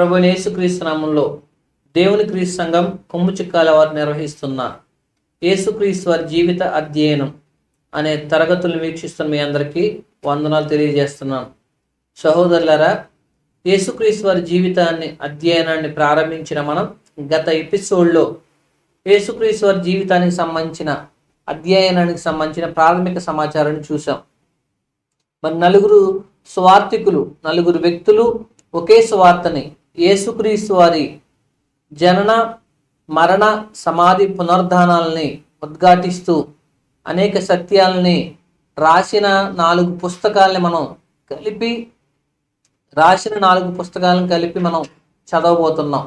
ప్రభు యేసుక్రీస్తు నామంలో దేవుని క్రీస్తు సంఘం కొమ్ము చిక్కాల వారు నిర్వహిస్తున్న యేసుక్రీస్తు వారి జీవిత అధ్యయనం అనే తరగతులను వీక్షిస్తున్న మీ అందరికీ వందనాలు తెలియజేస్తున్నాను. సహోదరులరా యేసుక్రీస్తు వారి జీవితాన్ని అధ్యయనాన్ని ప్రారంభించిన మనం గత ఎపిసోడ్లో యేసుక్రీస్తు వారి జీవితానికి సంబంధించిన అధ్యయనానికి సంబంధించిన ప్రాథమిక సమాచారాన్ని చూసాం మరి నలుగురు స్వార్థికులు నలుగురు వ్యక్తులు ఒకే స్వార్థని యేసుక్రీస్తు వారి జనన మరణ సమాధి పునరుద్ధానాలని ఉద్ఘాటిస్తూ అనేక సత్యాలని రాసిన నాలుగు పుస్తకాలని మనం కలిపి రాసిన నాలుగు పుస్తకాలను కలిపి మనం చదవబోతున్నాం.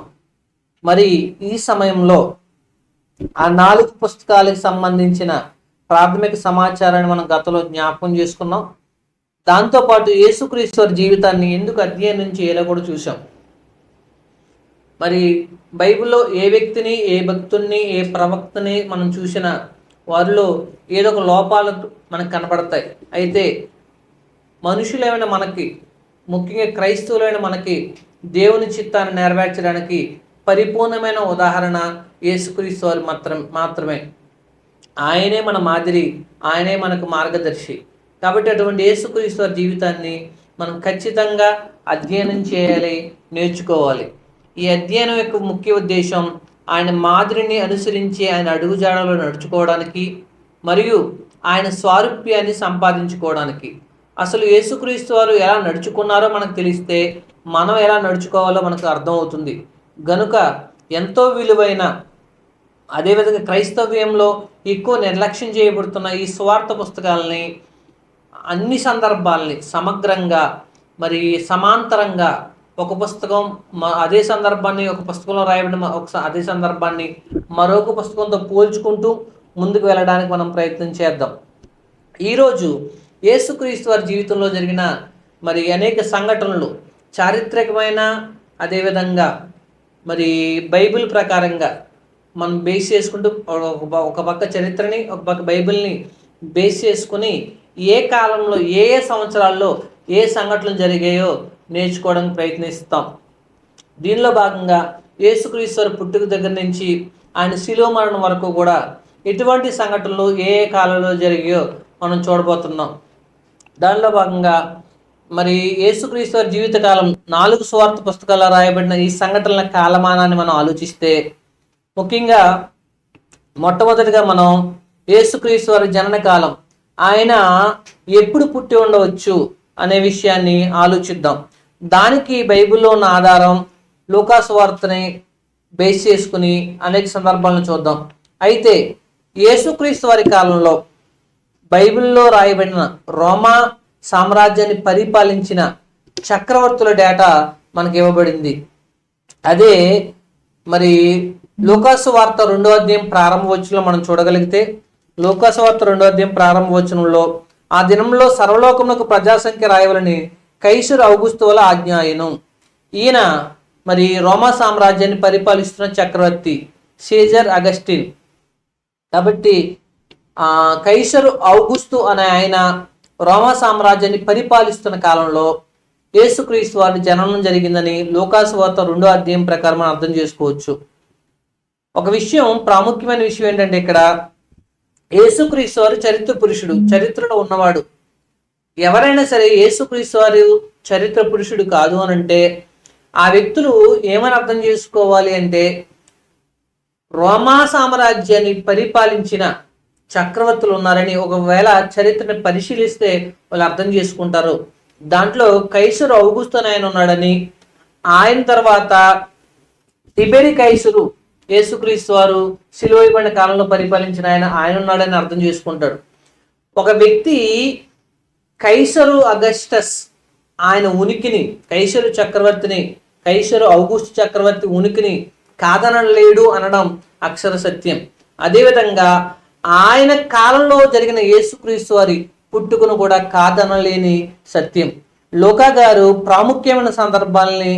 మరి ఈ సమయంలో ఆ నాలుగు పుస్తకాలకు సంబంధించిన ప్రాథమిక సమాచారాన్ని మనం గతంలో జ్ఞాపకం చేసుకున్నాం. దాంతోపాటు యేసుక్రీశ్వర్ వారి జీవితాన్ని ఎందుకు అధ్యయనం చేయాలో కూడా చూసాం మరి బైబిల్లో ఏ వ్యక్తిని ఏ భక్తుల్ని ఏ ప్రవక్తని మనం చూసిన వారిలో ఏదో ఒక లోపాలు మనకు కనపడతాయి అయితే మనుషులైన మనకి ముఖ్యంగా క్రైస్తవులైన మనకి దేవుని చిత్తాన్ని నెరవేర్చడానికి పరిపూర్ణమైన ఉదాహరణ యేసుక్రీస్తు వారు మాత్రం మాత్రమే. ఆయనే మన మాదిరి ఆయనే మనకు మార్గదర్శి. కాబట్టి అటువంటి యేసుక్రీస్తు వారి జీవితాన్ని మనం ఖచ్చితంగా అధ్యయనం చేయాలి నేర్చుకోవాలి. ఈ అధ్యయనం యొక్క ముఖ్య ఉద్దేశం ఆయన మాదిరిని అనుసరించి ఆయన అడుగుజాడలో నడుచుకోవడానికి మరియు ఆయన స్వారూప్యాన్ని సంపాదించుకోవడానికి. అసలు యేసుక్రీస్తు వారు ఎలా నడుచుకున్నారో మనకు తెలిస్తే మనం ఎలా నడుచుకోవాలో మనకు అర్థమవుతుంది. గనుక ఎంతో విలువైన అదేవిధంగా క్రైస్తవ్యంలో ఎక్కువ నిర్లక్ష్యం చేయబడుతున్న ఈ స్వార్థ పుస్తకాలని అన్ని సందర్భాలని సమగ్రంగా మరి సమాంతరంగా ఒక పుస్తకం అదే సందర్భాన్ని ఒక పుస్తకంలో రాయబడిన ఒక అదే సందర్భాన్ని మరొక పుస్తకంతో పోల్చుకుంటూ ముందుకు వెళ్ళడానికి మనం ప్రయత్నం చేద్దాం. ఈరోజు యేసుక్రీస్తు వారి జీవితంలో జరిగిన మరి అనేక సంఘటనలు చారిత్రకమైన అదేవిధంగా మరి బైబిల్ ప్రకారంగా మనం బేస్ చేసుకుంటూ ఒక ఒక పక్క చరిత్రని ఒక పక్క బైబిల్ని బేస్ చేసుకుని ఏ కాలంలో ఏ ఏ సంవత్సరాల్లో ఏ సంఘటనలు జరిగాయో నేర్చుకోవడానికి ప్రయత్నిస్తాం. దీనిలో భాగంగా యేసుక్రీశ్వర పుట్టుక దగ్గర నుంచి ఆయన శిలువ మరణం వరకు కూడా ఎటువంటి సంఘటనలు ఏ ఏ కాలంలో జరిగాయో మనం చూడబోతున్నాం. దానిలో భాగంగా మరి యేసుక్రీశ్వర జీవితకాలం నాలుగు స్వార్థ పుస్తకాల్లో రాయబడిన ఈ సంఘటనల కాలమానాన్ని మనం ఆలోచిస్తే ముఖ్యంగా మొట్టమొదటిగా మనం యేసుక్రీశ్వర జనన కాలం ఆయన ఎప్పుడు పుట్టి ఉండవచ్చు అనే విషయాన్ని ఆలోచిద్దాం. దానికి బైబిల్లో ఉన్న ఆధారం లూకాసు వార్తని బేస్ చేసుకుని అనేక సందర్భాలను చూద్దాం. అయితే యేసుక్రీస్తు వారి కాలంలో బైబిల్లో రాయబడిన రోమా సామ్రాజ్యాన్ని పరిపాలించిన చక్రవర్తుల డేటా మనకి ఇవ్వబడింది. అదే మరి లోకాసు వార్త రెండో అధ్యాయం ప్రారంభ వచనంలో మనం చూడగలిగితే లోకాసు వార్త రెండో అధ్యాయం ప్రారంభ వచనంలో ఆ దినంలో సర్వలోకములకు ప్రజాసంఖ్య రాయవలని కైసర్ ఔగుస్తువుల ఆజ్ఞాయనం. ఈయన మరి రోమా సామ్రాజ్యాన్ని పరిపాలిస్తున్న చక్రవర్తి సేజర్ అగస్టిన్. కాబట్టి కైసరు ఔగుస్తు అనే ఆయన రోమా సామ్రాజ్యాన్ని పరిపాలిస్తున్న కాలంలో యేసుక్రీస్తు వారి జననం జరిగిందని లోకాసు వార్త రెండో అధ్యాయం ప్రకారం మనం అర్థం చేసుకోవచ్చు. ఒక విషయం ప్రాముఖ్యమైన విషయం ఏంటంటే ఇక్కడ యేసుక్రీస్తు వారు చరిత్ర పురుషుడు చరిత్రలో ఉన్నవాడు. ఎవరైనా సరే యేసుక్రీస్తు వారు చరిత్ర పురుషుడు కాదు అని అంటే ఆ వ్యక్తులు ఏమని అర్థం చేసుకోవాలి అంటే రోమా సామ్రాజ్యాన్ని పరిపాలించిన చక్రవర్తులు ఉన్నారని ఒకవేళ చరిత్రను పరిశీలిస్తే వాళ్ళు అర్థం చేసుకుంటారు. దాంట్లో కైసరు ఔగుస్తు ఆయన ఉన్నాడని ఆయన తర్వాత తిబెరి కైసురు యేసుక్రీస్తు వారు సిలువైబడిన కాలంలో పరిపాలించిన ఆయన ఆయన ఉన్నాడని అర్థం చేసుకుంటాడు ఒక వ్యక్తి కైసరు అగస్టస్ ఆయన ఉనికిని కైసరు చక్రవర్తిని కైసరు ఔగుస్తు చక్రవర్తి ఉనికిని కాదనలేడు అనడం అక్షర సత్యం. అదేవిధంగా ఆయన కాలంలో జరిగిన యేసుక్రీస్తు వారి పుట్టుకను కూడా కాదనలేని సత్యం. లోకా గారు ప్రాముఖ్యమైన సందర్భాలని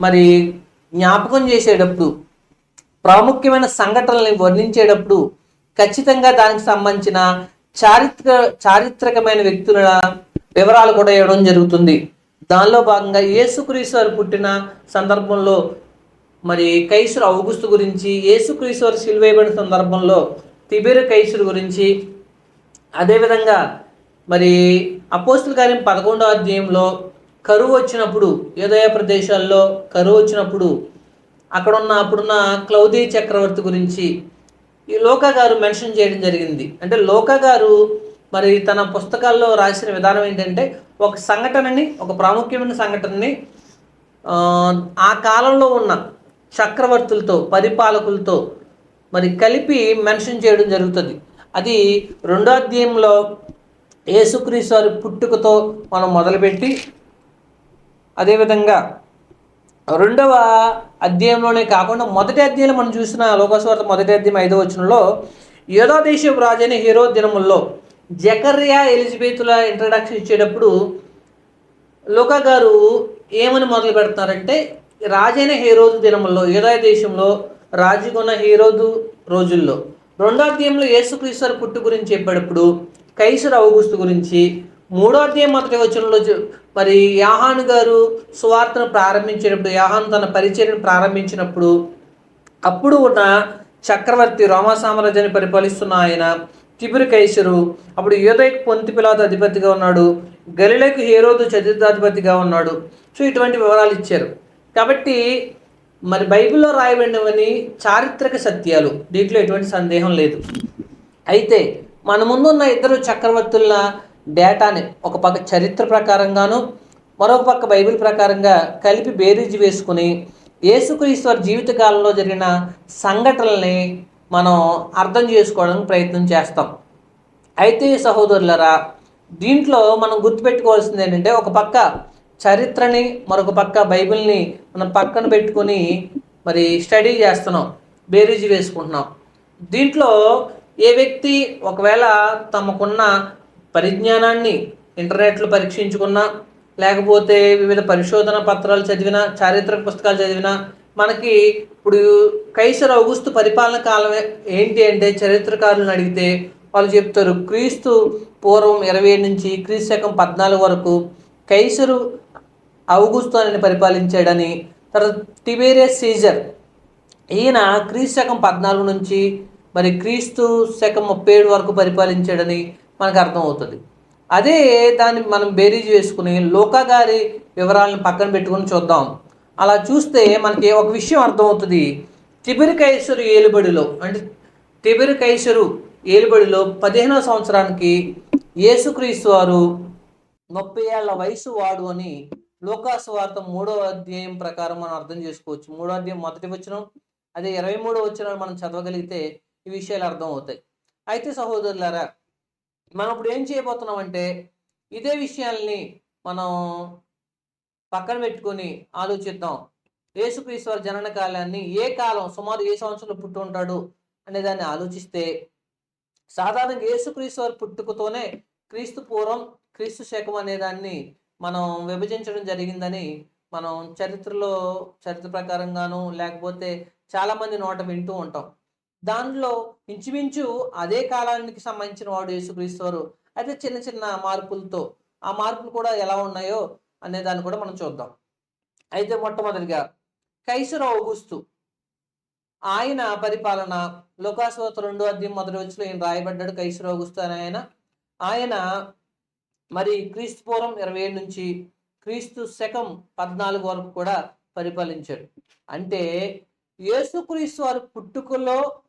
మరి జ్ఞాపకం చేసేటప్పుడు ప్రాముఖ్యమైన సంఘటనల్ని వర్ణించేటప్పుడు ఖచ్చితంగా దానికి సంబంధించిన చారిత్ర చారిత్రకమైన వ్యక్తుల వివరాలు కూడా ఇవ్వడం జరుగుతుంది. దానిలో భాగంగా యేసుక్రీస్తు వారు పుట్టిన సందర్భంలో మరి కైసురు ఔగుస్తు గురించి యేసుక్రీస్తు వారు సిలువేయబడిన సందర్భంలో తిబేరు కైసురు గురించి అదేవిధంగా మరి అపోస్తుల కార్యం పదకొండో అధ్యాయంలో కరువు వచ్చినప్పుడు యోదయ ప్రదేశాల్లో కరువు వచ్చినప్పుడు అక్కడ ఉన్న అప్పుడున్న క్లౌదీ చక్రవర్తి గురించి ఈ లోకా గారు మెన్షన్ చేయడం జరిగింది. అంటే లోకా గారు మరి తన పుస్తకాల్లో రాసిన విధానం ఏంటంటే ఒక సంఘటనని ఒక ప్రాముఖ్యమైన సంఘటనని ఆ, కాలంలో ఉన్న చక్రవర్తులతో పరిపాలకులతో మరి కలిపి మెన్షన్ చేయడం జరుగుతుంది. అది రెండో అధ్యాయంలో యేసుక్రీస్తు వారి పుట్టుకతో మనం మొదలుపెట్టి అదేవిధంగా రెండవ అధ్యాయంలోనే కాకుండా మొదటి అధ్యాయంలో మనం చూసిన లోకస్వార్త మొదటి అధ్యాయం ఐదవ వచనంలో యోధా దేశపు రాజైన హీరో దినముల్లో జకర్యా ఎలిజబెత్ల ఇంట్రడక్షన్ ఇచ్చేటప్పుడు లోకా గారు ఏమని మొదలు పెడతారంటే రాజైన హీరోదు దినముల్లో యోధా దేశంలో రాజుకున్న హీరోదు రోజుల్లో రెండో అధ్యాయంలో యేసుక్రీస్తు పుట్టు గురించి చెప్పేటప్పుడు కైసర్ అవగుస్తు గురించి మూడో అధ్యాయం మొదటి వచనంలో మరి యాహాను గారు సువార్తను ప్రారంభించేటప్పుడు యాహాను తన పరిచయను ప్రారంభించినప్పుడు అప్పుడు ఉన్న చక్రవర్తి రోమా సామ్రాజ్యాన్ని పరిపాలిస్తున్న ఆయన తిబిరి కైసరు అప్పుడు యోదయకు పొంతి పిలాత అధిపతిగా ఉన్నాడు. గలిలకు హేరోదు చతుర్థాధిపతిగా ఉన్నాడు. సో ఇటువంటి వివరాలు ఇచ్చారు. కాబట్టి మరి బైబిల్లో రాయబడినవని చారిత్రక సత్యాలు. దీంట్లో ఎటువంటి సందేహం లేదు. అయితే మన ముందున్న ఇద్దరు చక్రవర్తుల డేటాని ఒక పక్క చరిత్ర ప్రకారంగాను మరొక పక్క బైబిల్ ప్రకారంగా కలిపి బేరీజు వేసుకుని యేసుక్రీశ్వర్ జీవితకాలంలో జరిగిన సంఘటనల్ని మనం అర్థం చేసుకోవడానికి ప్రయత్నం చేస్తాం. అయితే సహోదరులరా దీంట్లో మనం గుర్తుపెట్టుకోవాల్సింది ఏంటంటే ఒక పక్క చరిత్రని మరొక పక్క బైబిల్ని మనం పక్కన పెట్టుకొని మరి స్టడీ చేస్తున్నాం బేరీజ్ వేసుకుంటున్నాం. దీంట్లో ఏ వ్యక్తి ఒకవేళ తమకున్న పరిజ్ఞానాన్ని ఇంటర్నెట్లో పరీక్షించుకున్నా లేకపోతే వివిధ పరిశోధన పత్రాలు చదివిన చారిత్రక పుస్తకాలు చదివినా మనకి ఇప్పుడు కైసర్ ఔగుస్తు పరిపాలన కాలం ఏంటి అంటే చరిత్రకారులను అడిగితే వాళ్ళు చెప్తారు క్రీస్తు పూర్వం ఇరవై ఏడు నుంచి క్రీస్తు శకం పద్నాలుగు వరకు కైసరు ఔగుస్తు అని పరిపాలించాడని తర్వాత టిబేరియస్ సీజర్ ఈయన క్రీస్తు శకం పద్నాలుగు నుంచి మరి క్రీస్తు శకం ముప్పై ఏడు వరకు పరిపాలించాడని మనకు అర్థమవుతుంది. అదే దాన్ని మనం బేరీజ్ వేసుకుని లోకా గారి వివరాలను పక్కన పెట్టుకుని చూద్దాం. అలా చూస్తే మనకి ఒక విషయం అర్థమవుతుంది. తిబిరి కైసరు ఏలుబడిలో అంటే తిబిరి కైసరు ఏలుబడిలో పదిహేనవ సంవత్సరానికి యేసుక్రీస్తు వారు ముప్పై ఏళ్ళ వయసు వాడు అని లోకాసు వార్త మూడో అధ్యాయం ప్రకారం మనం అర్థం చేసుకోవచ్చు. మూడో అధ్యాయం మొదటి వచ్చిన అదే ఇరవై మూడో వచ్చిన మనం చదవగలిగితే ఈ విషయాలు అర్థం అవుతాయి అయితే సహోదరులారా మనం ఇప్పుడు ఏం చేయబోతున్నాం అంటే ఇదే విషయాల్ని మనం పక్కన పెట్టుకొని ఆలోచిద్దాం. యేసుక్రీశ్వర జనన కాలాన్ని ఏ కాలం సుమారు ఏ సంవత్సరంలో పుట్టి ఉంటాడు అనే దాన్ని ఆలోచిస్తే సాధారణంగా యేసుక్రీశ్వర పుట్టుకతోనే క్రీస్తు పూర్వం క్రీస్తు శకం అనే దాన్ని మనం విభజించడం జరిగిందని మనం చరిత్రలో చరిత్ర ప్రకారంగాను లేకపోతే చాలామంది నోట వింటూ ఉంటాం. దానిలో ఇంచుమించు అదే కాలానికి సంబంధించిన వాడు యేసుక్రీశ్వరు అయితే చిన్న చిన్న మార్పులతో ఆ మార్పులు కూడా ఎలా ఉన్నాయో అనే దాన్ని కూడా మనం చూద్దాం. అయితే మొట్టమొదటిగా కైసర్ ఔగుస్తు ఆయన పరిపాలన లోకాసువత రెండో అధ్యయం మొదటి వచ్చిన ఈయన రాయబడ్డాడు కైసర్ ఔగుస్తు అని ఆయన. ఆయన మరి క్రీస్తు పూర్వం ఇరవై ఏడు నుంచి క్రీస్తు శకం పద్నాలుగు వరకు కూడా పరిపాలించాడు. అంటే యేసుక్రీస్తు వారి పుట్టుకలో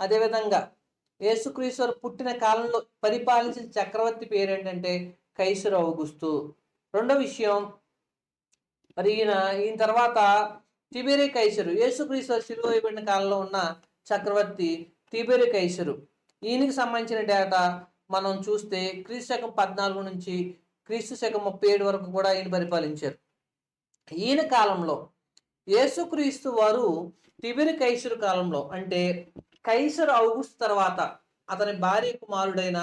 అదేవిధంగా యేసుక్రీస్తు వారు పుట్టిన కాలంలో పరిపాలించిన చక్రవర్తి పేరు ఏంటంటే కైసర్ ఔగుస్తు. రెండో విషయం. మరి ఈయన ఈయన తర్వాత తిబేరి కైసరు యేసుక్రీస్తు వారు కాలంలో ఉన్న చక్రవర్తి తిబెరే కైసరు. ఈయనకి సంబంధించిన డేటా మనం చూస్తే క్రీస్తు శకం పద్నాలుగు నుంచి క్రీస్తు శకం ముప్పై ఏడు వరకు కూడా ఈయన పరిపాలించారు. ఈయన కాలంలో యేసుక్రీస్తు వారు తిబిరి కైసరు కాలంలో అంటే కైసరు ఔగుస్తు తర్వాత అతని భార్య కుమారుడైన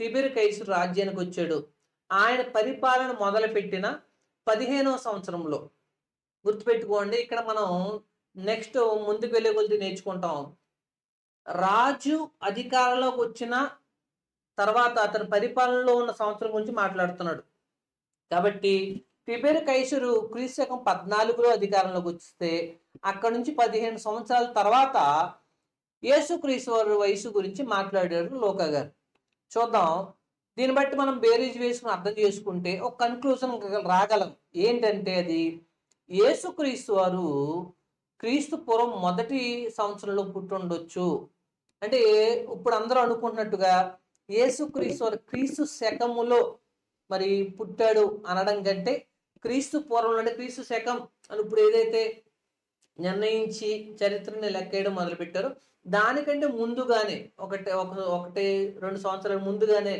తిబిరి కైసరు రాజ్యానికి వచ్చాడు. ఆయన పరిపాలన మొదలుపెట్టిన పదిహేనవ సంవత్సరంలో. గుర్తుపెట్టుకోండి ఇక్కడ మనం నెక్స్ట్ ముందుకు వెళ్ళే కొద్ది నేర్చుకుంటాం. రాజు అధికారంలోకి వచ్చిన తర్వాత అతని పరిపాలనలో ఉన్న సంవత్సరం గురించి మాట్లాడుతున్నాడు. కాబట్టి టిబెర్ కైసరు క్రీశకం పద్నాలుగులో అధికారంలోకి వస్తే అక్కడ నుంచి పదిహేను సంవత్సరాల తర్వాత యేసుక్రీస్తు వయసు గురించి మాట్లాడారు లోక గారు చూద్దాం దీన్ని బట్టి మనం బేరీజ్ వేసుకుని అర్థం చేసుకుంటే ఒక కన్క్లూజన్ రాగలం. ఏంటంటే అది యేసుక్రీస్తు వారు క్రీస్తు పూర్వం మొదటి సంవత్సరంలో పుట్టుండొచ్చు. అంటే ఇప్పుడు అందరూ అనుకుంటున్నట్టుగా యేసుక్రీస్తు వారు క్రీస్తు శకములో మరి పుట్టాడు అనడం కంటే క్రీస్తు పూర్వంలో అంటే క్రీస్తు శకం అని ఇప్పుడు ఏదైతే నిర్ణయించి చరిత్రని లెక్కేయడం మొదలుపెట్టారో దానికంటే ముందుగానే ఒకటి ఒక ఒకటి రెండు సంవత్సరాల ముందుగానే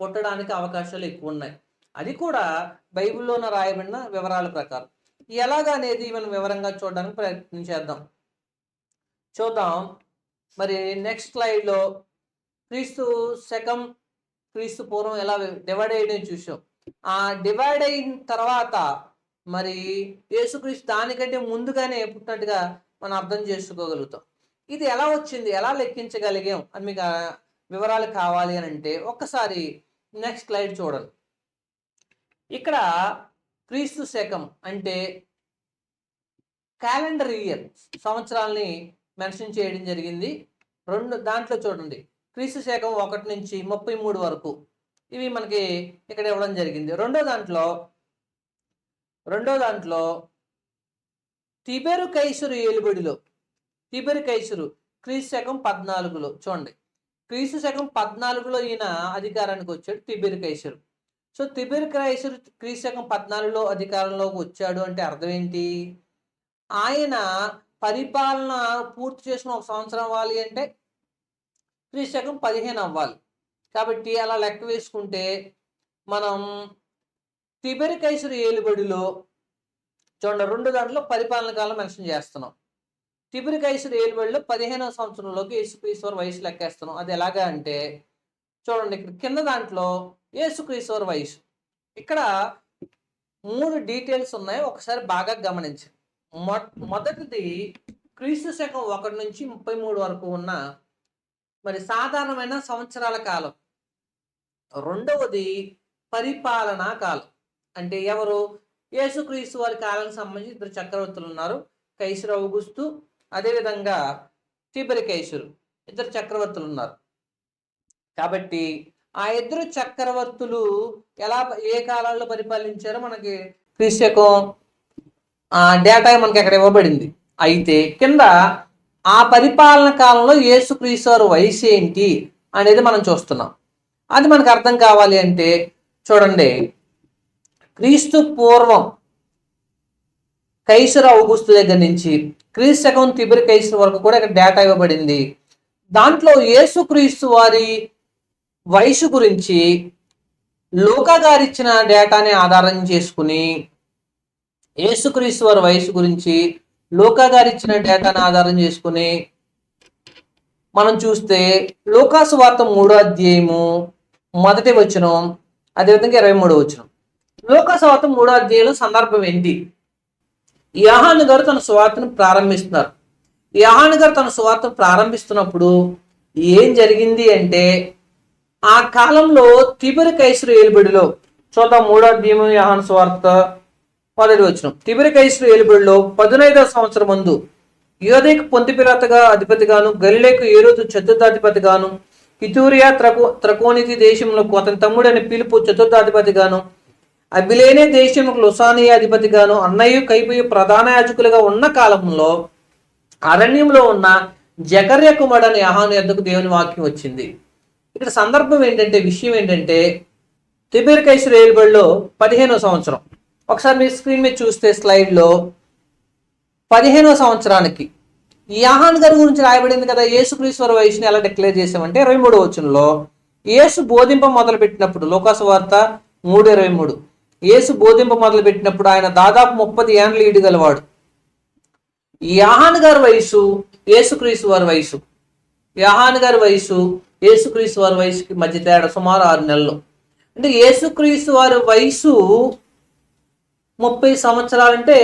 పుట్టడానికి అవకాశాలు ఎక్కువ ఉన్నాయి అది కూడా బైబిల్లోన రాయబడిన వివరాల ప్రకారం. ఎలాగనేది మనం వివరంగా చూడడానికి ప్రయత్నం చేద్దాం. చూద్దాం. మరి నెక్స్ట్ స్లైడ్లో క్రీస్తు శకం క్రీస్తు పూర్వం ఎలా డివైడ్ అయ్యడం చూసాం. ఆ డివైడ్ అయిన తర్వాత మరి యేసుక్రీస్తు దానికంటే ముందుగానే పుట్టినట్టుగా మనం అర్థం చేసుకోగలుగుతాం. ఇది ఎలా వచ్చింది? ఎలా లెక్కించగలిగాం? అని మీకు వివరాలు కావాలి అని అంటే ఒక్కసారి నెక్స్ట్ స్లైడ్ చూడండి ఇక్కడ క్రీస్తు శకం అంటే క్యాలెండర్ ఇయర్ సంవత్సరాల్ని మెన్షన్ చేయడం జరిగింది. రెండు దాంట్లో చూడండి. క్రీస్తు శకం ఒకటి నుంచి ముప్పై మూడు వరకు ఇవి మనకి ఇక్కడ ఇవ్వడం జరిగింది. రెండో దాంట్లో రెండో దాంట్లో తిబెరు కైసురు ఏలుబడిలో తిబెరు కైసురు క్రీస్తు శకం పద్నాలుగులో చూడండి. క్రీస్తు శకం పద్నాలుగులో ఈయన అధికారానికి వచ్చాడు తిబిర్ కైసరు. సో తిబిర్ కైసరు క్రీస్తు శకం పద్నాలుగులో అధికారంలోకి వచ్చాడు అంటే అర్థం ఏంటి? ఆయన పరిపాలన పూర్తి చేసిన ఒక సంవత్సరం అవ్వాలి అంటే క్రీస్తు శకం పదిహేను అవ్వాలి. కాబట్టి అలా లెక్క వేసుకుంటే మనం తిబెరి కైసరు ఏలుబడిలో చూడండి రెండు దాంట్లో పరిపాలన కాలం మెన్షన్ చేస్తున్నాం. తిబిరి కైసరు ఏలుబడిలో పదిహేనవ సంవత్సరంలోకి యేసుక్రీశ్వర్ వయసు లెక్కేస్తున్నాం. అది ఎలాగా అంటే చూడండి ఇక్కడ కింద దాంట్లో యేసుక్రీశ్వర్ వయసు. ఇక్కడ మూడు డీటెయిల్స్ ఉన్నాయి. ఒకసారి బాగా గమనించండి. మొ మొదటిది క్రీస్తు శకం ఒకటి నుంచి ముప్పై మూడు వరకు ఉన్న మరి సాధారణమైన సంవత్సరాల కాలం. రెండవది పరిపాలనా కాలం. అంటే ఎవరు? యేసుక్రీస్తు వారి కాలానికి సంబంధించి ఇద్దరు చక్రవర్తులు ఉన్నారు. కైసరు గుస్తు అదేవిధంగా తిబరి ఇద్దరు చక్రవర్తులు ఉన్నారు. కాబట్టి ఆ ఇద్దరు చక్రవర్తులు ఎలా ఏ కాలాల్లో పరిపాలించారో మనకి క్రీస్తకం ఆ డేటా మనకి అక్కడ ఇవ్వబడింది. అయితే కింద ఆ పరిపాలన కాలంలో యేసుక్రీస్తు వారి వయసు ఏంటి అనేది మనం చూస్తున్నాం. అది మనకు అర్థం కావాలి అంటే చూడండి క్రీస్తు పూర్వం కైసర ఔగుస్తు దగ్గర నుంచి క్రీస్తు శకం తిబిరి వరకు కూడా ఇక్కడ డేటా ఇవ్వబడింది. దాంట్లో యేసుక్రీస్తు వారి వయసు గురించి లోకా గారు ఇచ్చిన డేటాని ఆధారం చేసుకుని యేసుక్రీస్తు వారి వయసు గురించి లోకా గారు ఇచ్చిన డేటాను ఆధారం చేసుకుని మనం చూస్తే లోకాసు వార్త మూడో అధ్యాయము మొదటి వచనం అదేవిధంగా ఇరవై మూడో వచనం. లోకాసు వార్త మూడో అధ్యాయంలో సందర్భం ఏంటి? యహాన్ గారు తన సువార్తను ప్రారంభిస్తున్నారు. యహాన్ గారు తన సువార్తను ప్రారంభిస్తున్నప్పుడు ఏం జరిగింది అంటే ఆ కాలంలో తిబిరి కైసురు ఏలుబడిలో చూద్దాం మూడో అధ్యాయం యహాన్ సువార్త మొదటి వచ్చిన. తిబిరి కైసురు ఏలుబడిలో పదునైదో సంవత్సరం ముందు యోధేకు పొంతిపిరాతగా అధిపతిగాను గల్లేకు ఏరోదు చతుర్థాధిపతిగాను కితూరియా త్రకో త్రకోనితి దేశంలో అతని తమ్ముడైన పిలుపు చతుర్థాధిపతిగాను అబిలేనే దేశంలో లుసానియా అధిపతిగాను అన్నయ్య కైపోయి ప్రధాన యాజకులుగా ఉన్న కాలంలో అరణ్యంలో ఉన్న జకర్య కుమారుడని యహాను ఎద్దకు దేవుని వాక్యం వచ్చింది? ఇక్కడ సందర్భం ఏంటంటే విషయం ఏంటంటే తిబిర్ కైసర్ ఏలుబడిలో పదిహేనో సంవత్సరం. ఒకసారి మీ స్క్రీన్ మీద చూస్తే స్లైడ్లో పదిహేనో సంవత్సరానికి యాహాన్ గారి గురించి రాయబడింది కదా యేసుక్రీశ్వర వయసుని ఎలా డిక్లేర్ చేసామంటే ఇరవై మూడు వచనంలో యేసు బోధింప మొదలుపెట్టినప్పుడు లోకాసు వార్త మూడు ఇరవై మూడు. యేసు బోధింప మొదలు పెట్టినప్పుడు ఆయన దాదాపు ముప్పది ఏండ్లు ఈడు గలవాడు యాహాన్ గారి వయసు యేసుక్రీస్తు వారి వయసు యాహాన్ గారి వయసు యేసుక్రీస్తు వారి వయసుకి మధ్య తేడా సుమారు ఆరు నెలలు. అంటే యేసుక్రీస్తు వారి వయసు ముప్పై సంవత్సరాలంటే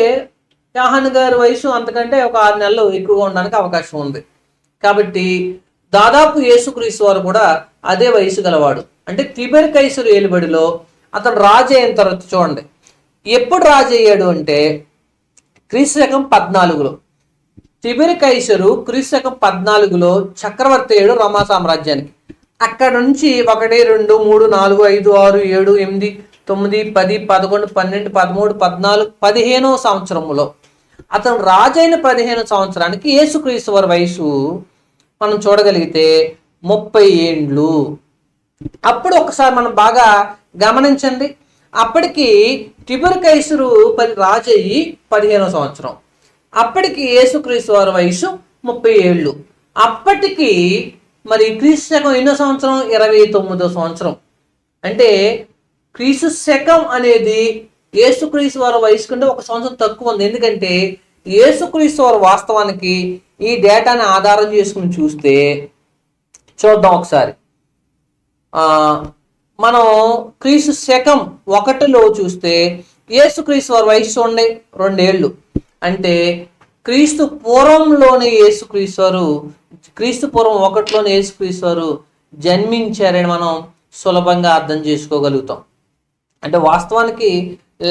యహాన్ గారి వయసు అంతకంటే ఒక ఆరు నెలలు ఎక్కువగా ఉండడానికి అవకాశం ఉంది. కాబట్టి దాదాపు యేసుక్రీస్తు వారు కూడా అదే వయసు గలవాడు. అంటే తిబెర్ కైసరు ఏలుబడిలో అతను రాజు అయిన తర్వాత చూడండి. ఎప్పుడు రాజు అయ్యాడు అంటే క్రీస్తు శకం పద్నాలుగులో. తిబిరి కైసరు క్రీస్తు పద్నాలుగులో చక్రవర్తి అయ్యాడు రోమా సామ్రాజ్యానికి. అక్కడ నుంచి ఒకటి రెండు మూడు నాలుగు ఐదు ఆరు ఏడు ఎనిమిది తొమ్మిది పది పదకొండు పన్నెండు పదమూడు పద్నాలుగు పదిహేనో సంవత్సరములో అతను రాజైన పదిహేను సంవత్సరానికి యేసుక్రీస్తు వారి వయసు మనం చూడగలిగితే ముప్పై ఏండ్లు. అప్పుడు ఒకసారి మనం బాగా గమనించండి. అప్పటికి టిబుర్ కైసురు పది రాజయ్యి పదిహేనవ సంవత్సరం. అప్పటికి యేసుక్రీస్తు వారి వయసు ముప్పై ఏళ్ళు. అప్పటికి మరి క్రీస్తు శకం ఎన్నో సంవత్సరం? ఇరవై తొమ్మిదో సంవత్సరం. అంటే క్రీస్తు శకం అనేది యేసుక్రీస్తు వారి వయసు కంటే ఒక సంవత్సరం తక్కువ ఉంది. ఎందుకంటే యేసుక్రీస్తు వారు వాస్తవానికి ఈ డేటాని ఆధారం చేసుకుని చూస్తే చూద్దాం ఒకసారి. మనం క్రీస్తు శకం ఒకటిలో చూస్తే యేసుక్రీస్తు వారి వయసు చూడండి రెండేళ్ళు. అంటే క్రీస్తు పూర్వంలోని యేసుక్రీస్తు వారు క్రీస్తు పూర్వం ఒకటిలోని యేసుక్రీస్తు వారు జన్మించారని మనం సులభంగా అర్థం చేసుకోగలుగుతాం. అంటే వాస్తవానికి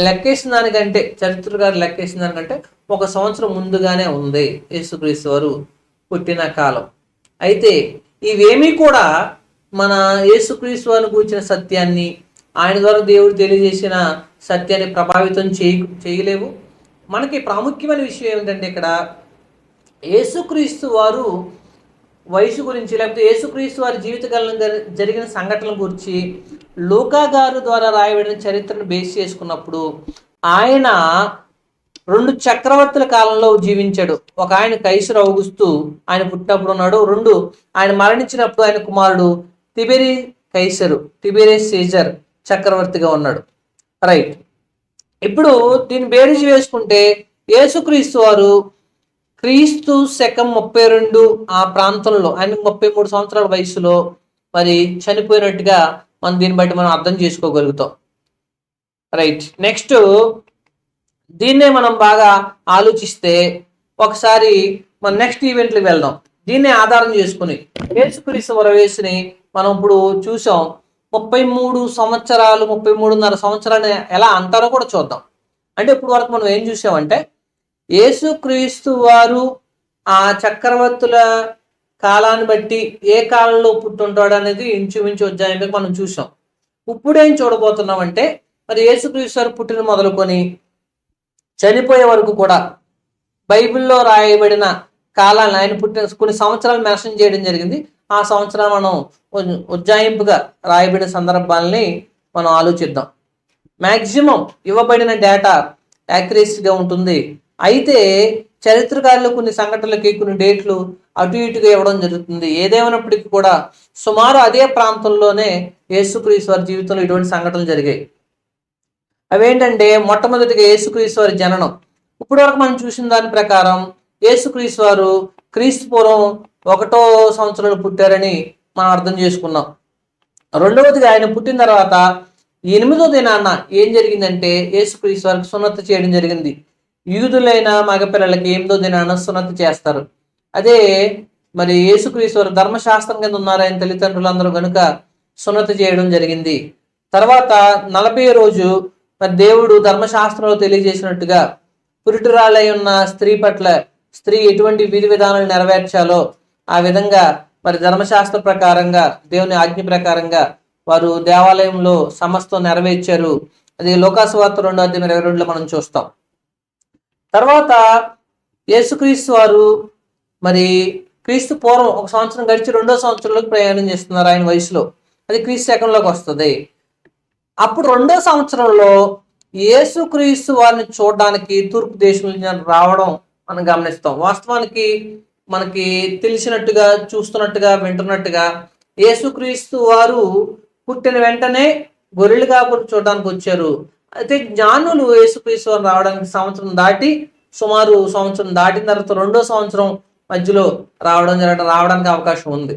లెక్కేసిన దానికంటే చరిత్ర గారు లెక్కేసిన దానికంటే ఒక సంవత్సరం ముందుగానే ఉంది యేసుక్రీస్తు వారు పుట్టిన కాలం. అయితే ఇవేమీ కూడా మన యేసుక్రీస్తు వారిని కూర్చిన సత్యాన్ని ఆయన ద్వారా దేవుడు తెలియజేసిన సత్యాన్ని ప్రభావితం చేయ చేయలేవు. మనకి ప్రాముఖ్యమైన విషయం ఏమిటంటే ఇక్కడ యేసుక్రీస్తు వారు వయసు గురించి లేకపోతే యేసుక్రీస్తు వారి జీవితకాలం జరిగిన సంఘటనల గురించి లూకా గారు ద్వారా రాయబడిన చరిత్రను బేస్ చేసుకున్నప్పుడు ఆయన రెండు చక్రవర్తుల కాలంలో జీవించాడు. ఒక ఆయన కైసరు ఔగుస్తూ ఆయన పుట్టినప్పుడు ఉన్నాడు. రెండు ఆయన మరణించినప్పుడు ఆయన కుమారుడు తిబెరి కైసరు టిబెరి సీజర్ చక్రవర్తిగా ఉన్నాడు. రైట్. ఇప్పుడు దీన్ని బేరీజు వేసుకుంటే యేసుక్రీస్తు వారు క్రీస్తు శకం ముప్పై రెండు ఆ ప్రాంతంలో ఆయన ముప్పై మూడు సంవత్సరాల వయసులో మరి చనిపోయినట్టుగా మనం దీన్ని బట్టి మనం అర్థం చేసుకోగలుగుతాం. రైట్. నెక్స్ట్ దీన్నే మనం బాగా ఆలోచిస్తే ఒకసారి మన నెక్స్ట్ ఈవెంట్కి వెళ్దాం. దీన్నే ఆధారం చేసుకుని యేసుక్రీస్తు వారి మనం ఇప్పుడు చూసాం ముప్పై మూడు సంవత్సరాలు ముప్పై మూడున్నర సంవత్సరాలు ఎలా అంటారో కూడా చూద్దాం. అంటే ఇప్పుడు వరకు మనం ఏం చూసామంటే యేసుక్రీస్తు వారు ఆ చక్రవర్తుల కాలాన్ని బట్టి ఏ కాలంలో పుట్టుంటాడు అనేది ఇంచుమించు అధ్యాయంలో మనం చూసాం. ఇప్పుడేం చూడబోతున్నాం అంటే మరి యేసుక్రీస్తు వారు పుట్టిన మొదలుకొని చనిపోయే వరకు కూడా బైబిల్లో రాయబడిన కాలాన్ని ఆయన పుట్టిన కొన్ని సంవత్సరాలు మెన్షన్ చేయడం జరిగింది. ఆ సంవత్సరం మనం ఉజ్జాయింపుగా రాయబడిన సందర్భాలని మనం ఆలోచిద్దాం. మ్యాక్సిమం ఇవ్వబడిన డేటా యాక్యురేసీగా ఉంటుంది. అయితే చరిత్రకారులు కొన్ని సంఘటనలకి కొన్ని డేట్లు అటు ఇటుగా ఇవ్వడం జరుగుతుంది. ఏదేమైనప్పటికీ కూడా సుమారు అదే ప్రాంతంలోనే యేసుక్రీస్తు వారి జీవితంలో ఇటువంటి సంఘటనలు జరిగాయి. అవేంటంటే మొట్టమొదటిగా యేసుక్రీస్తు వారి జననం. ఇప్పుడు వరకు మనం చూసిన దాని ప్రకారం యేసుక్రీస్తు వారు క్రీస్తు పూర్వం ఒకటో సంవత్సరంలో పుట్టారని మనం అర్థం చేసుకున్నాం. రెండవదిగా ఆయన పుట్టిన తర్వాత ఎనిమిదో దినాన్న ఏం జరిగిందంటే యేసుక్రీస్తు వారికి సున్నతి చేయడం జరిగింది. యూదులైన మగపిల్లలకి ఎనిమిదో దినాన సున్నతి చేస్తారు. అదే మరి యేసుక్రీస్తు వారు ధర్మశాస్త్రం కింద ఉన్నారని తల్లిదండ్రులందరూ కనుక సున్నతి చేయడం జరిగింది. తర్వాత నలభై రోజు మరి దేవుడు ధర్మశాస్త్రంలో తెలియజేసినట్టుగా పురిటురాలై ఉన్న స్త్రీ పట్ల స్త్రీ ఎటువంటి విధి విధానాలు నెరవేర్చాలో ఆ విధంగా మరి ధర్మశాస్త్ర ప్రకారంగా దేవుని ఆజ్ఞ ప్రకారంగా వారు దేవాలయంలో సమస్తం నెరవేర్చారు. అది లోకాసువార్త రెండో అధ్యాయం ఇరవై రెండులో మనం చూస్తాం. తర్వాత యేసుక్రీస్తు వారు మరి క్రీస్తు పూర్వం ఒక సంవత్సరం గడిచి రెండో సంవత్సరంలోకి ప్రయాణం చేస్తున్నారు ఆయన వయసులో. అది క్రీస్తు శకంలోకి వస్తుంది. అప్పుడు రెండో సంవత్సరంలో యేసుక్రీస్తు వారిని చూడడానికి తూర్పు దేశం రావడం మనం గమనిస్తాం. వాస్తవానికి మనకి తెలిసినట్టుగా చూస్తున్నట్టుగా వింటున్నట్టుగా యేసుక్రీస్తు వారు పుట్టిన వెంటనే గొర్రెలు కాపురు చూడడానికి వచ్చారు. అయితే జ్ఞానులు యేసుక్రీస్తు వారు రావడానికి సంవత్సరం దాటి సుమారు సంవత్సరం దాటిన తర్వాత రెండో సంవత్సరం మధ్యలో రావడం జరగడం రావడానికి అవకాశం ఉంది.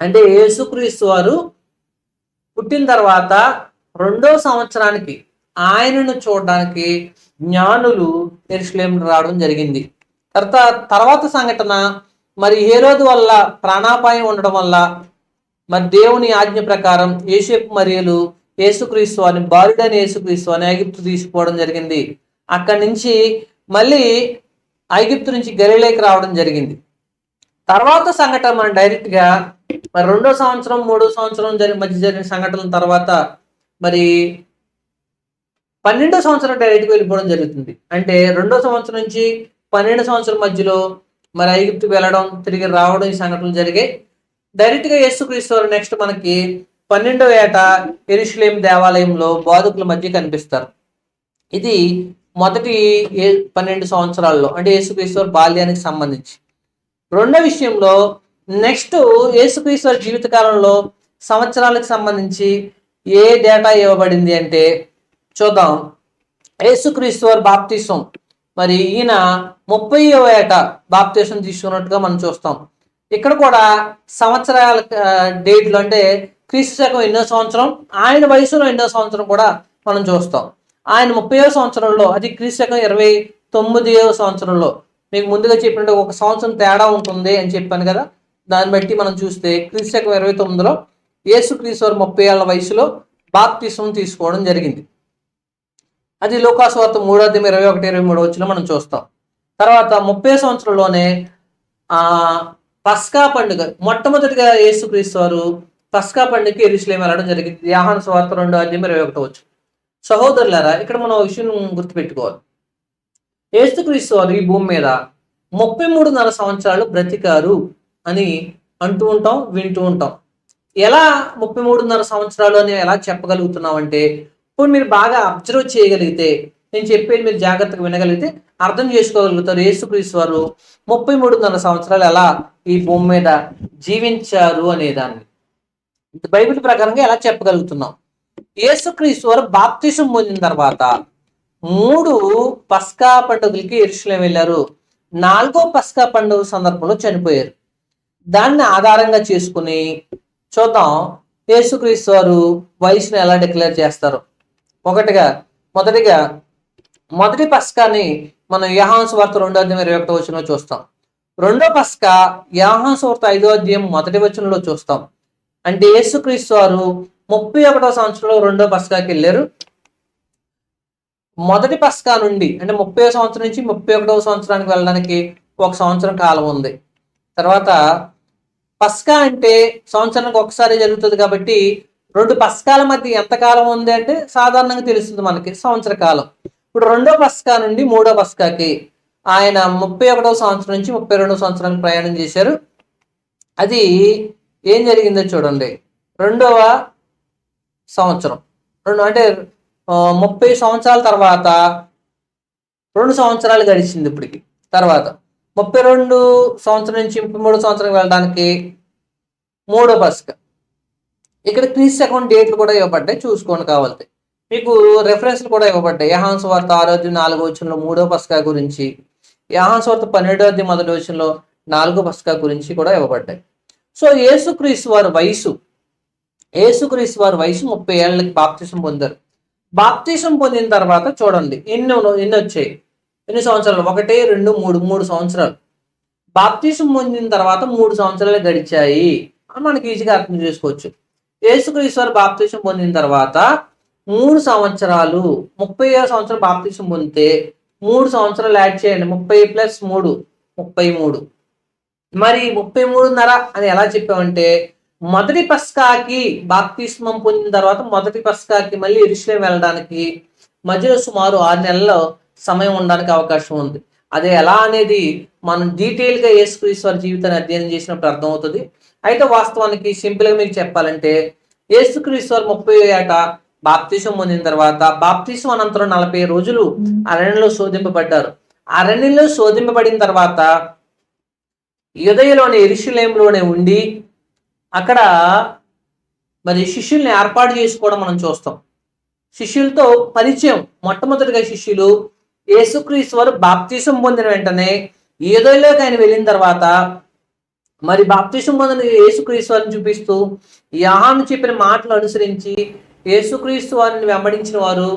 అంటే యేసుక్రీస్తు వారు పుట్టిన తర్వాత రెండో సంవత్సరానికి ఆయనను చూడడానికి జ్ఞానులు ఎరుసలేం రావడం జరిగింది. తర్వాత తర్వాత సంఘటన మరి హేరోదు వల్ల ప్రాణాపాయం ఉండడం వల్ల మరి దేవుని ఆజ్ఞ ప్రకారం ఏషేపు మరియలు యేసుక్రీస్తు అని బాలుడని యేసుక్రీస్తు అని ఐగిప్తు తీసుకుపోవడం జరిగింది. అక్కడి నుంచి మళ్ళీ ఐగిప్తు నుంచి గలిలేకి రావడం జరిగింది. తర్వాత సంఘటన మనం డైరెక్ట్గా మరి రెండో సంవత్సరం మూడో సంవత్సరం జరిగి మధ్య జరిగిన సంఘటనల తర్వాత మరి పన్నెండో సంవత్సరం డైరెక్ట్గా వెళ్ళిపోవడం జరుగుతుంది. అంటే రెండో సంవత్సరం నుంచి పన్నెండు సంవత్సరం మధ్యలో మరి ఐగుప్తు వెళ్ళడం తిరిగి రావడం ఈ సంఘటనలు జరిగాయి డైరెక్ట్గా యేసుక్రీస్తు నెక్స్ట్ మనకి పన్నెండవ ఏట ఎరుషులేం దేవాలయంలో బాధకుల మధ్య కనిపిస్తారు. ఇది మొదటి ఏ పన్నెండు సంవత్సరాల్లో అంటే యేసుక్రీస్తు బాల్యానికి సంబంధించి. రెండో విషయంలో నెక్స్ట్ యేసుక్రీస్తు జీవితకాలంలో సంవత్సరాలకు సంబంధించి ఏ డేటా ఇవ్వబడింది అంటే చూద్దాం. యేసుక్రీస్తు వారి బాప్తీసం. మరి ఈయన ముప్పై ఏట బాప్తీసం తీసుకున్నట్టుగా మనం చూస్తాం. ఇక్కడ కూడా సంవత్సరాల డేట్లు అంటే క్రీస్తు శకం ఎన్నో సంవత్సరం ఆయన వయసులో ఎన్నో సంవత్సరం కూడా మనం చూస్తాం. ఆయన ముప్పైవ సంవత్సరంలో అది క్రీస్తు శకం ఇరవై తొమ్మిదవ సంవత్సరంలో. మీకు ముందుగా చెప్పినట్టు ఒక సంవత్సరం తేడా ఉంటుంది అని చెప్పాను కదా. దాన్ని బట్టి మనం చూస్తే క్రీస్తు శకం ఇరవై తొమ్మిదిలో యేసు క్రీస్తు వారు ముప్పై ఏళ్ళ వయసులో బాప్తిసం తీసుకోవడం జరిగింది. అది లోకాసువార్త మూడో ఇరవై ఒకటి ఇరవై మూడు వచ్చిన మనం చూస్తాం. తర్వాత ముప్పై సంవత్సరంలోనే పస్కా పండుగ మొట్టమొదటిగా యేసుక్రీస్తు వారు పస్కా పండుగకి ఎరుసలేం వెళ్ళడం జరిగింది. యాహాను స్వార్త రెండో అధ్యాయం ఇరవై ఒకటి వచ్చు సహోదరులారా ఇక్కడ మనం ఒక విషయం గుర్తుపెట్టుకోవాలి. యేసుక్రీస్తు వారు ఈ భూమి మీద ముప్పై మూడున్నర సంవత్సరాలు బ్రతికారు అని అంటూ ఉంటాం వింటూ ఉంటాం. ఎలా ముప్పై మూడున్నర సంవత్సరాలు అని ఎలా చెప్పగలుగుతున్నాం అంటే ఇప్పుడు మీరు బాగా అబ్జర్వ్ చేయగలిగితే నేను చెప్పేది మీరు జాగ్రత్తగా వినగలిగితే అర్థం చేసుకోగలుగుతారు. యేసుక్రీస్తు వారు ముప్పై మూడున్నర సంవత్సరాలు ఎలా ఈ భూమి మీద జీవించారు అనేదాన్ని. బైబిల్ ప్రకారంగా ఎలా చెప్పగలుగుతున్నాం? యేసుక్రీస్తు వారు బాప్తిసం పొందిన తర్వాత మూడు పస్కా పండుగలకి ఎరుసలేం వెళ్ళారు. నాలుగో పస్కా పండుగ సందర్భంలో చనిపోయారు. దాన్ని ఆధారంగా చేసుకుని చూద్దాం. యేసుక్రీస్తు వారు వయసును ఎలా డిక్లేర్ చేస్తారు? ఒకటిగా మొదటిగా మొదటి పస్కాని మనం యహాన్స్ వార్త రెండో అధ్యాయం ఇరవై ఒకటో వచనంలో చూస్తాం. రెండో పస్కా యాహాన్స్ వార్త ఐదో అధ్యాయం మొదటి వచనంలో చూస్తాం. అంటే యేసుక్రీస్తు వారు ముప్పై ఒకటో సంవత్సరంలో రెండో పస్కాకి వెళ్ళారు. మొదటి పస్కా నుండి అంటే ముప్పై సంవత్సరం నుంచి ముప్పై ఒకటవ సంవత్సరానికి వెళ్ళడానికి ఒక సంవత్సరం కాలం ఉంది. తర్వాత పస్కా అంటే సంవత్సరానికి ఒకసారి జరుగుతుంది కాబట్టి రెండు పస్కాల మధ్య ఎంత కాలం ఉంది అంటే సాధారణంగా తెలుస్తుంది మనకి సంవత్సర కాలం. ఇప్పుడు రెండో పస్కా నుండి మూడో పస్కాకి ఆయన ముప్పై ఒకటవ సంవత్సరం నుంచి ముప్పై రెండవ సంవత్సరానికి ప్రయాణం చేశారు. అది ఏం జరిగిందో చూడండి. రెండవ సంవత్సరం. రెండు అంటే ముప్పై సంవత్సరాల తర్వాత రెండు సంవత్సరాలు గడిచింది ఇప్పటికి. తర్వాత ముప్పై రెండు సంవత్సరం నుంచి ముప్పై మూడు సంవత్సరం వెళ్ళడానికి మూడో పస్కా. ఇక్కడ క్రీస్తు అకౌంట్ డేట్లు కూడా ఇవ్వబడ్డాయి చూసుకోండి కావాలి మీకు రెఫరెన్స్లు కూడా ఇవ్వబడ్డాయి. యహాన్స్ వార్త ఆరోగ్యం నాలుగో వచ్చంలో మూడో పస్కా గురించి యహాన్స్ వార్త పన్నెండో మొదటి వచ్చంలో నాలుగో పస్కా గురించి కూడా ఇవ్వబడ్డాయి. సో యేసుక్రీస్తు వారి వయసు యేసుక్రీస్తు వారి వయసు ముప్పై ఏళ్ళకి బాప్తిసం పొందారు. బాప్తిసం పొందిన తర్వాత చూడండి ఎన్ని ఎన్ని వచ్చాయి? ఎన్ని సంవత్సరాలు? ఒకటి రెండు మూడు మూడు సంవత్సరాలు. బాప్తిసం పొందిన తర్వాత మూడు సంవత్సరాలు గడిచాయి. అని మనకి ఈజీగా అర్థం చేసుకోవచ్చు. యేసుక్రీస్తు వారు పొందిన తర్వాత మూడు సంవత్సరాలు ముప్పై సంవత్సరం బాప్తిసం పొందితే మూడు సంవత్సరాలు యాడ్ చేయండి. ముప్పై ప్లస్ మూడు ముప్పై మూడు. మరి ముప్పై మూడున్నర అని ఎలా చెప్పామంటే మొదటి పస్కాకి బాప్తిస్మం పొందిన తర్వాత మొదటి పస్కాకి మళ్ళీ ఎరుసలేం వెళ్ళడానికి మధ్యలో సుమారు ఆరు నెలల్లో సమయం ఉండడానికి అవకాశం ఉంది. అదే ఎలా అనేది మనం డీటెయిల్గా గా జీవితాన్ని అధ్యయనం చేసినప్పుడు అర్థమవుతుంది. అయితే వాస్తవానికి సింపుల్గా మీకు చెప్పాలంటే యేసుక్రీస్తు వారు ముప్పై ఏట బాప్తిసం పొందిన తర్వాత బాప్తిసం అనంతరం నలభై రోజులు అరణ్యంలో శోధింపబడ్డారు. అరణ్యంలో శోధింపబడిన తర్వాత యుదయలోని ఎరుషులేంలోనే ఉండి అక్కడ మరి శిష్యుల్ని ఏర్పాటు చేసుకోవడం మనం చూస్తాం. శిష్యులతో పరిచయం. మొట్టమొదటిగా శిష్యులు యేసుక్రీస్తు వారు బాప్తిసం పొందిన వెంటనే ఏదోలోకి ఆయన వెళ్ళిన తర్వాత మరి బాప్తిష్టం పొందిన యేసుక్రీస్తు వారిని చూపిస్తూ యాహాను చెప్పిన మాటలు అనుసరించి యేసుక్రీస్తు వారిని వెంబడించిన వారు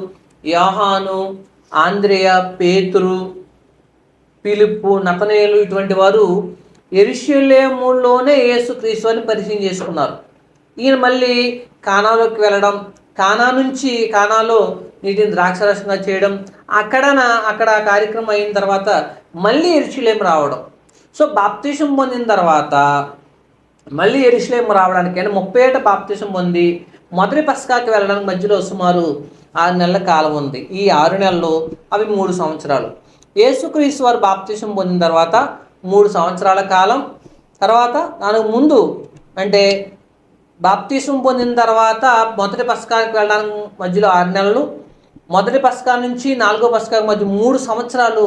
యాహాను ఆంద్రేయ పేతురు పిలుపు నతనేలు ఇటువంటి వారు ఎరుషులేములోనే యేసుక్రీస్తు వారిని పరిచయం చేసుకున్నారు. ఈయన మళ్ళీ కానాలోకి వెళ్ళడం కానా నుంచి కానాలో నీటిని ద్రాక్షరసంగా చేయడం అక్కడ అక్కడ కార్యక్రమం అయిన తర్వాత మళ్ళీ ఎరుచులేం రావడం. సో బాప్తీసం పొందిన తర్వాత మళ్ళీ ఎరుసలేం రావడానికి అంటే ముప్పై ఏట బాప్తీసం పొంది మొదటి పసకాకి వెళ్ళడానికి మధ్యలో సుమారు ఆరు నెలల కాలం ఉంది. ఈ ఆరు నెలలు అవి మూడు సంవత్సరాలు. యేసుక్రీస్తు వారు బాప్తీసం పొందిన తర్వాత మూడు సంవత్సరాల కాలం. తర్వాత దానికి ముందు అంటే బాప్తీసం పొందిన తర్వాత మొదటి పసకానికి వెళ్ళడానికి మధ్యలో ఆరు నెలలు. మొదటి పసకా నుంచి నాలుగో పసకాకి మధ్య మూడు సంవత్సరాలు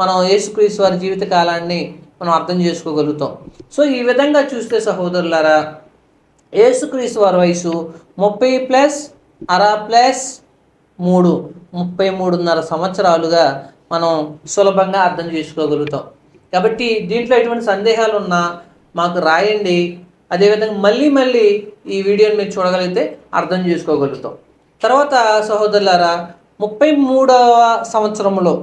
మనం యేసుక్రీస్తు వారి జీవిత కాలాన్ని మనం అర్థం చేసుకోగలుగుతాం. సో ఈ విధంగా చూస్తే సహోదరులారా యేసుక్రీస్తు వారి వయసు ముప్పై ప్లస్ అర ప్లస్ మూడు ముప్పై మూడున్నర సంవత్సరాలుగా మనం సులభంగా అర్థం చేసుకోగలుగుతాం. కాబట్టి దీంట్లో ఎటువంటి సందేహాలు ఉన్నా మాకు రాయండి. అదేవిధంగా మళ్ళీ మళ్ళీ ఈ వీడియోని మీరు చూడగలిగితే అర్థం చేసుకోగలుగుతాం. తర్వాత సహోదరులారా ముప్పై మూడవ సంవత్సరంలో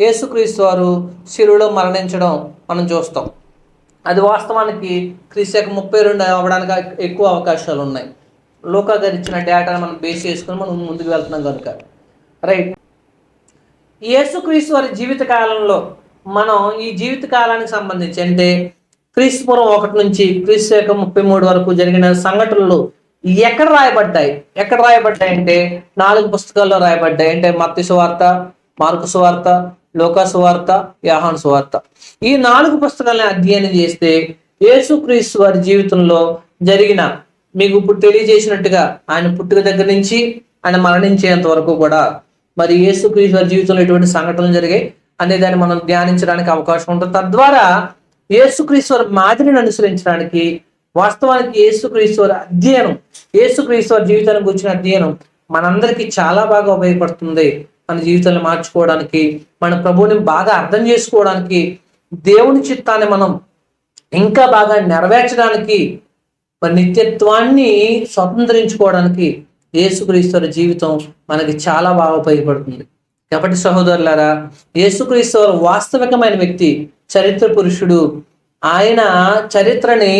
యేసుక్రీస్తు వారు శిలువలో మరణించడం మనం చూస్తాం. అది వాస్తవానికి క్రీస్తు ముప్పై రెండు అవ్వడానికి ఎక్కువ అవకాశాలు ఉన్నాయి. లోకా గారు ఇచ్చిన డేటాను మనం బేస్ చేసుకుని మనం ముందుకు వెళ్తున్నాం కనుక. రైట్. యేసుక్రీస్తు వారి జీవిత కాలంలో మనం ఈ జీవిత కాలానికి సంబంధించి అంటే క్రీస్తుపురం ఒకటి నుంచి క్రీస్తు యొక్క ముప్పై మూడు వరకు జరిగిన సంఘటనలు ఎక్కడ రాయబడ్డాయి? ఎక్కడ రాయబడ్డాయి అంటే నాలుగు పుస్తకాల్లో రాయబడ్డాయి. అంటే మత్తి సువార్త మార్కు సువార్త లోకా సువార్త యాహాన్ సువార్త ఈ నాలుగు పుస్తకాలను అధ్యయనం చేస్తే యేసుక్రీస్తు వారి జీవితంలో జరిగిన మీకు ఇప్పుడు తెలియజేసినట్టుగా ఆయన పుట్టుక దగ్గర నుంచి ఆయన మరణించేంత వరకు కూడా మరి యేసుక్రీస్తు వారి జీవితంలో ఎటువంటి సంఘటనలు జరిగాయి అనే దాన్ని మనం ధ్యానించడానికి అవకాశం ఉంటుంది. తద్వారా యేసుక్రీస్తు వారి మాదిరిని అనుసరించడానికి వాస్తవానికి యేసుక్రీస్తు వారి అధ్యయనం యేసుక్రీస్తు వారి జీవితానికి గురించిన అధ్యయనం మనందరికీ చాలా బాగా ఉపయోగపడుతుంది. మన జీవితాన్ని మార్చుకోవడానికి మన ప్రభువుని బాగా అర్థం చేసుకోవడానికి దేవుని చిత్తాన్ని మనం ఇంకా బాగా నెరవేర్చడానికి మరి నిత్యత్వాన్ని స్వతంత్రించుకోవడానికి యేసుక్రీస్తు జీవితం మనకి చాలా బాగా ఉపయోగపడుతుంది. కాబట్టి సహోదరులారా యేసుక్రీస్తువుల వాస్తవికమైన వ్యక్తి చరిత్ర పురుషుడు. ఆయన చరిత్రని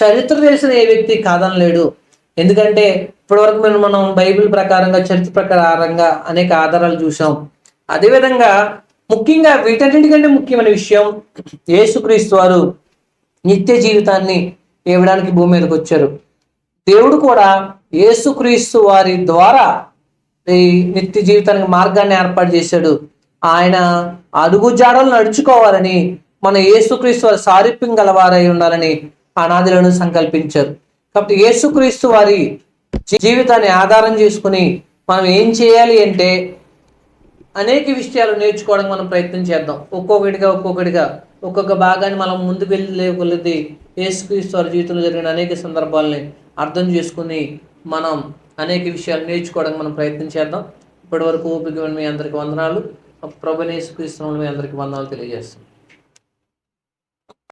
చరిత్ర తెలిసిన ఏ వ్యక్తి కాదనలేడు. ఎందుకంటే ఇప్పటివరకు మనం మనం బైబిల్ ప్రకారంగా చరిత్ర ప్రకారంగా అనేక ఆధారాలు చూసాం అదేవిధంగా ముఖ్యంగా వీటన్నిటికంటే ముఖ్యమైన విషయం యేసుక్రీస్తు వారు నిత్య జీవితాన్ని ఇవ్వడానికి భూమి మీదకి వచ్చారు. దేవుడు కూడా యేసుక్రీస్తు వారి ద్వారా ఈ నిత్య జీవితానికి మార్గాన్ని ఏర్పాటు చేశాడు. ఆయన అడుగు జాడలు నడుచుకోవాలని మన యేసుక్రీస్తు వారి సారూప్యం గలవారై ఉండాలని అనాదిలను సంకల్పించారు. కాబట్టి యేసుక్రీస్తు వారి జీవితాన్ని ఆధారం చేసుకుని మనం ఏం చేయాలి అంటే అనేక విషయాలు నేర్చుకోవడానికి మనం ప్రయత్నం చేద్దాం. ఒక్కొక్కటిగా ఒక్కొక్కటిగా ఒక్కొక్క భాగాన్ని మనం ముందుకు వెళ్ళలేకొలది యేసుక్రీస్తు వారి జీవితంలో జరిగిన అనేక సందర్భాలని అర్థం చేసుకుని మనం అనేక విషయాలు నేర్చుకోవడానికి మనం ప్రయత్నం చేద్దాం. ఇప్పటివరకు ఓపిక మీ అందరికీ వందనాలు. ప్రభుని యేసుక్రీస్తు మీ అందరికీ వందనాలు తెలియజేస్తాం